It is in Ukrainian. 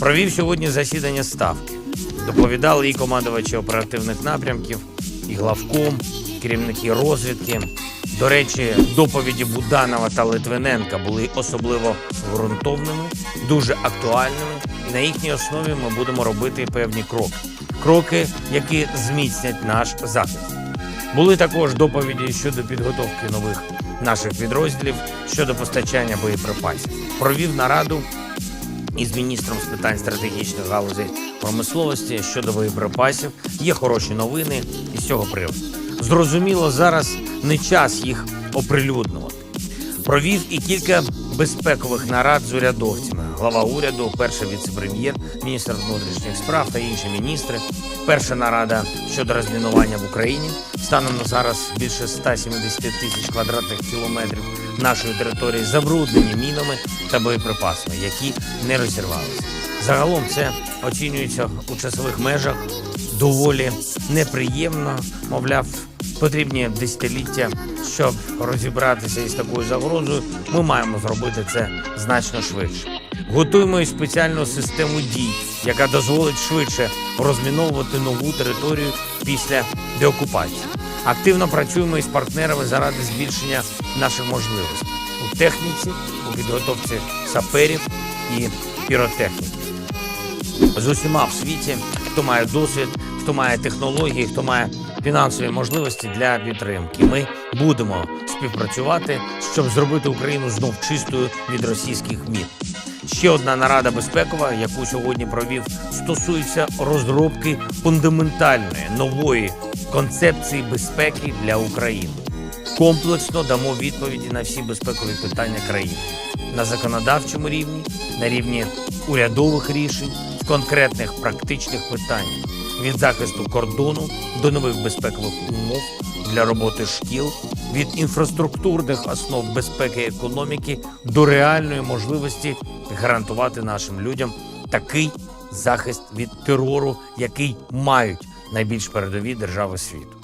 Провів сьогодні засідання ставки. Доповідали і командувачі оперативних напрямків, і главком, керівники розвідки. До речі, доповіді Буданова та Литвиненка були особливо ґрунтовними, дуже актуальними, на їхній основі ми будемо робити певні кроки. Кроки, які зміцнять наш захист. Були також доповіді щодо підготовки нових наших підрозділів щодо постачання боєприпасів. Провів нараду із міністром з питань стратегічних галузей промисловості щодо боєприпасів. Є хороші новини із цього приводу. Зрозуміло, зараз не час їх оприлюднювати. Провів і кілька безпекових нарад з урядовцями. Глава уряду, перший віце-прем'єр, міністр внутрішніх справ та інші міністри. Перша нарада щодо розмінування в Україні. Станом на зараз більше 170 тисяч квадратних кілометрів нашої території забруднені мінами та боєприпасами, які не розірвалися. Загалом це оцінюється у часових межах доволі неприємно, мовляв, потрібні десятиліття, щоб розібратися із такою загрозою. Ми маємо зробити це значно швидше. Готуємо і спеціальну систему дій, яка дозволить швидше розміновувати нову територію після деокупації. Активно працюємо із партнерами заради збільшення наших можливостей у техніці, у підготовці саперів і піротехніки з усіма в світі, хто має досвід, хто має технології, хто має фінансові можливості для підтримки. Ми будемо співпрацювати, щоб зробити Україну знов чистою від російських мін. Ще одна нарада безпекова, яку сьогодні провів, стосується розробки фундаментальної нової концепції безпеки для України. Комплексно дамо відповіді на всі безпекові питання країни на законодавчому рівні, на рівні урядових рішень, в конкретних практичних питаннях від захисту кордону до нових безпекових умов для роботи шкіл, від інфраструктурних основ безпеки і економіки до реальної можливості гарантувати нашим людям такий захист від терору, який мають найбільш передові держави світу.